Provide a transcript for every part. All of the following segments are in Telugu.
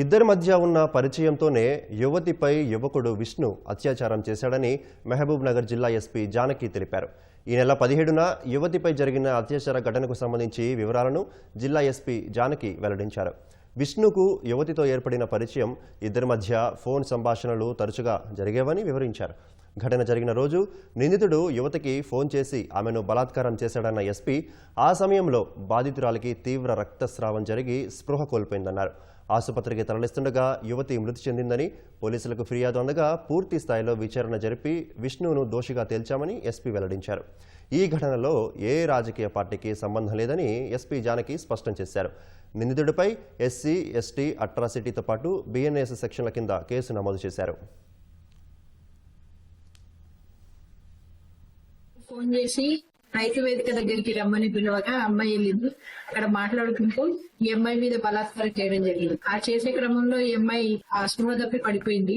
ఇద్దరి మధ్య ఉన్న పరిచయంతోనే యువతిపై యువకుడు విష్ణు అత్యాచారం చేశాడని మహబూబ్ నగర్ జిల్లా ఎస్పీ జానకి తెలిపారు. ఈ నెల పదిహేడున యువతిపై జరిగిన అత్యాచార ఘటనకు సంబంధించి వివరాలను జిల్లా ఎస్పీ జానకి వెల్లడించారు. విష్ణుకు యువతితో ఏర్పడిన పరిచయం ఇద్దరి మధ్య ఫోన్ సంభాషణలు తరచుగా జరిగేవని వివరించారు. ఘటన జరిగిన రోజు నిందితుడు యువతికి ఫోన్ చేసి ఆమెను బలాత్కారం చేశాడన్న ఎస్పీ ఆ సమయంలో బాధితురాలికి తీవ్ర రక్తస్రావం జరిగి స్పృహ కోల్పోయిందన్నారు. ఆసుపత్రికి తరలిస్తుండగా యువతి మృతి చెందిందని పోలీసులకు ఫిర్యాదు అందగా పూర్తి స్థాయిలో విచారణ జరిపి విష్ణువును దోషిగా తేల్చామని ఎస్పీ వెల్లడించారు. ఈ ఘటనలో ఏ రాజకీయ పార్టీకి సంబంధం లేదని ఎస్పీ జానకి స్పష్టం చేశారు. నిందితుడిపై ఎస్సీ ఎస్టీ అట్రాసిటీతో పాటు బిఎన్ఎస్ సెక్షన్ల కింద కేసు నమోదు చేశారు. ఫోన్ చేసి రైతు వేదిక దగ్గరికి రమ్మని పిలవగా అమ్మాయి వెళ్ళింది. అక్కడ మాట్లాడుకుంటూ ఈ అమ్మాయి మీద బలాత్కారం చేయడం జరిగింది. ఆ చేసే క్రమంలో ఈ అమ్మాయి ఆ స్పృహ తప్పి పడిపోయింది.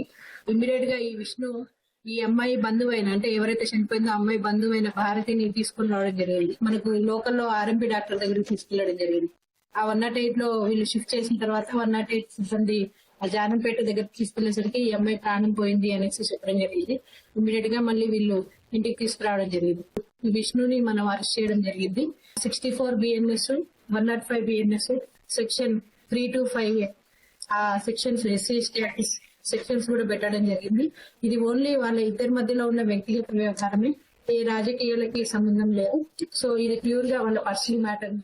ఇమ్మీడియట్గా ఈ విష్ణు ఈ అమ్మాయి బంధువైన అంటే ఎవరైతే చనిపోయిందో అమ్మాయి బంధువైన భారతిని తీసుకుని రావడం జరిగింది. మనకు లోకల్లో ఆర్ఎంపీ డాక్టర్ దగ్గరికి తీసుకెళ్ళడం జరిగింది. ఆ వన్ నాట్ ఎయిట్లో వీళ్ళు షిఫ్ట్ చేసిన తర్వాత వన్ నాట్ ఎయిట్ సిబ్బంది ఆ జానంపేట దగ్గర తీసుకెళ్ళేసరికి ఈ అమ్మాయి ప్రాణం పోయింది అనేసి చెప్పడం జరిగింది. ఇమీడియట్గా మళ్ళీ వీళ్ళు ఇంటికి తీసుకురావడం జరిగింది. ఈ విష్ణుని మనం అరెస్ట్ చేయడం జరిగింది. Sixty four BNS one not five BNS section three two five ఆ సెక్షన్స్ ఎస్సీ స్టేటస్ సెక్షన్స్ కూడా పెట్టడం జరిగింది. ఇది ఓన్లీ వాళ్ళ ఇద్దరి మధ్యలో ఉన్న వ్యక్తిగత వ్యవహారమే. ఏ రాజకీయాలకి సంబంధం లేదు. సో ఇది ప్యూర్గా వాళ్ళ పర్సనల్ మ్యాటర్